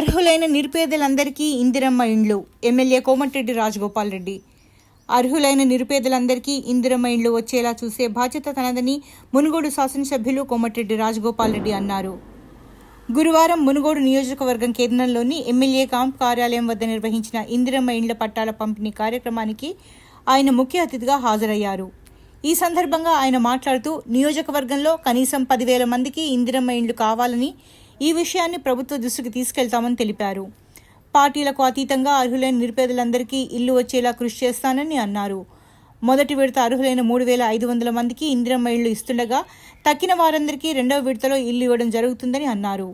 అర్హులైన నిరుపేదలందరికీ ఇందిరమ్మ ఇండ్లు. ఎమ్మెల్యే కోమటిరెడ్డి రాజగోపాల్ రెడ్డి. అర్హులైన నిరుపేదలందరికీ ఇందిరమ్మ ఇండ్లు వచ్చేలా చూసే బాధ్యత తనదని మునుగోడు శాసనసభ్యులు కోమటిరెడ్డి రాజగోపాల్ రెడ్డి అన్నారు. గురువారం మునుగోడు నియోజకవర్గం కేంద్రంలోని ఎమ్మెల్యే క్యాంప్ కార్యాలయం వద్ద నిర్వహించిన ఇందిరమ్మ ఇండ్ల పట్టాల పంపిణీ కార్యక్రమానికి ఆయన ముఖ్య అతిథిగా హాజరయ్యారు. ఈ సందర్భంగా ఆయన మాట్లాడుతూ నియోజకవర్గంలో కనీసం పదివేల మందికి ఇందిరమ్మ ఇండ్లు కావాలని ఈ విషయాన్ని ప్రభుత్వ దృష్టికి తీసుకెళ్తామని తెలిపారు. పార్టీలకు అతీతంగా అర్హులైన నిరుపేదలందరికీ ఇల్లు వచ్చేలా కృషి చేస్తానని అన్నారు. మొదటి విడత అర్హులైన మూడు వేల ఐదు వందల మందికి ఇందిరమ్మ ఇళ్ళు ఇస్తుండగా తక్కిన వారందరికీ రెండవ విడతలో ఇల్లు ఇవ్వడం జరుగుతుందని అన్నారు.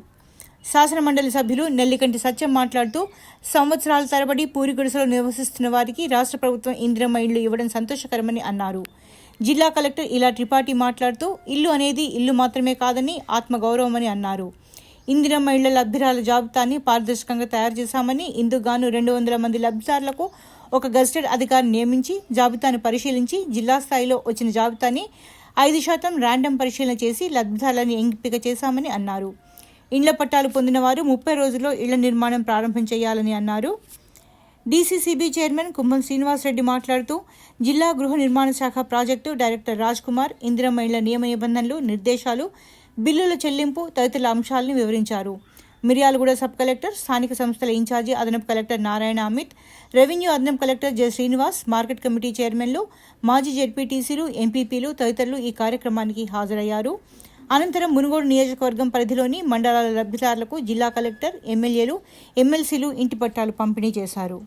శాసనమండలి సభ్యులు నెల్లికంటి సత్యం మాట్లాడుతూ సంవత్సరాల తరబడి పూరిగుడిసెలో నివసిస్తున్న వారికి రాష్ట్ర ప్రభుత్వం ఇందిరమ్మ ఇళ్ళు ఇవ్వడం సంతోషకరమని అన్నారు. జిల్లా కలెక్టర్ ఇలా త్రిపాఠి మాట్లాడుతూ ఇల్లు అనేది ఇల్లు మాత్రమే కాదని ఆత్మగౌరవమని అన్నారు. ఇందిరా మహిళ లబ్ధిరాల జాబితాని పారదర్శకంగా తయారు చేశామని ఇందుగాను రెండు వందల మంది లబ్ధిదారులకు ఒక గజిటెడ్ అధికారిని నియమించి జాబితాను పరిశీలించి జిల్లా స్థాయిలో వచ్చిన జాబితాని ఐదు శాతం ర్యాండమ్ పరిశీలన చేసి లబ్ధిదారులను ఎంపిక చేశామని అన్నారు. ఇండ్ల పట్టాలు పొందిన వారు ముప్పై రోజుల్లో ఇళ్ళ నిర్మాణం ప్రారంభం చేయాలని అన్నారు. డీసీసీబీ చైర్మన్ కుంభం శ్రీనివాసరెడ్డి మాట్లాడుతూ జిల్లా గృహ నిర్మాణ శాఖ ప్రాజెక్టు డైరెక్టర్ రాజ్ కుమార్ ఇందిరమ్మ ఇళ్ళ నియమ నిబంధనలు నిర్దేశాలు బిల్లుల చెల్లింపు తదితర అంశాలను వివరించారు. మిర్యాలగూడ సబ్ కలెక్టర్ స్థానిక సంస్థల ఇన్ఛార్జి అదనపు కలెక్టర్ నారాయణ అమిత్ రెవెన్యూ అదనపు collector J Srinivas market committee చైర్మన్లు మాజీ జెడ్పీటీసీలు ఎంపీపీలు తదితరులు ఈ కార్యక్రమానికి హాజరయ్యారు. అనంతరం మునుగోడు నియోజకవర్గం పరిధిలోని మండలాల లబ్ధిదారులకు జిల్లా కలెక్టర్ ఎమ్మెల్యేలు ఎమ్మెల్సీలు ఇంటి పట్టాలు పంపిణీ చేశారు.